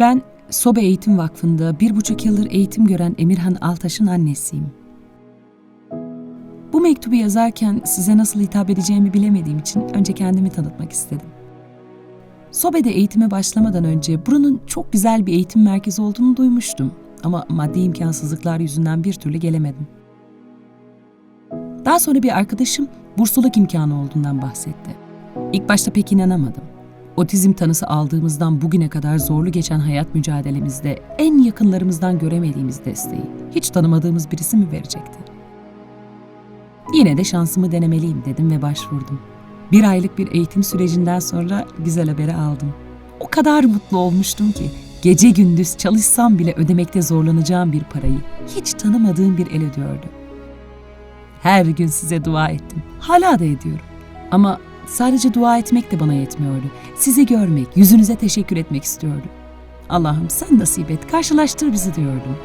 Ben Sobe Eğitim Vakfı'nda bir buçuk yıldır eğitim gören Emirhan Altaş'ın annesiyim. Bu mektubu yazarken size nasıl hitap edeceğimi bilemediğim için önce kendimi tanıtmak istedim. Sobe'de eğitime başlamadan önce buranın çok güzel bir eğitim merkezi olduğunu duymuştum. Ama maddi imkansızlıklar yüzünden bir türlü gelemedim. Daha sonra bir arkadaşım bursluluk imkanı olduğundan bahsetti. İlk başta pek inanamadım. Otizm tanısı aldığımızdan bugüne kadar zorlu geçen hayat mücadelemizde en yakınlarımızdan göremediğimiz desteği hiç tanımadığımız birisi mi verecekti? Yine de şansımı denemeliyim dedim ve başvurdum. Bir aylık bir eğitim sürecinden sonra güzel haberi aldım. O kadar mutlu olmuştum ki gece gündüz çalışsam bile ödemekte zorlanacağım bir parayı hiç tanımadığım bir el ödüyordu. Her gün size dua ettim. Hala da ediyorum. Ama sadece dua etmek de bana yetmiyordu. Sizi görmek, yüzünüze teşekkür etmek istiyordum. Allah'ım sen nasip et, karşılaştır bizi diyordum.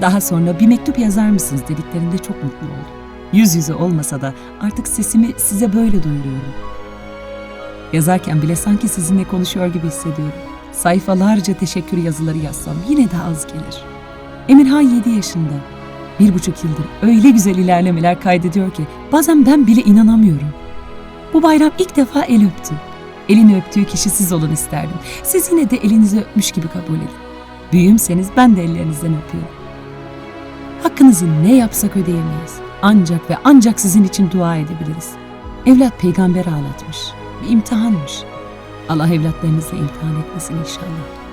Daha sonra bir mektup yazar mısınız dediklerinde çok mutlu oldum. Yüz yüze olmasa da artık sesimi size böyle duyuruyorum. Yazarken bile sanki sizinle konuşuyor gibi hissediyorum. Sayfalarca teşekkür yazıları yazsam yine de az gelir. Emirhan 7 yaşında. Bir buçuk yıldır öyle güzel ilerlemeler kaydediyor ki bazen ben bile inanamıyorum. Bu bayram ilk defa el öptü. Elini öptüğü kişi siz olun isterdim. Siz yine de elinizi öpmüş gibi kabul edin. Büyüğümseniz ben de ellerinizden öpüyorum. Hakkınızı ne yapsak ödeyemeyiz. Ancak ve ancak sizin için dua edebiliriz. Evlat peygamber ağlatmış. Bir imtihanmış. Allah evlatlarınızla imtihan etmesin inşallah.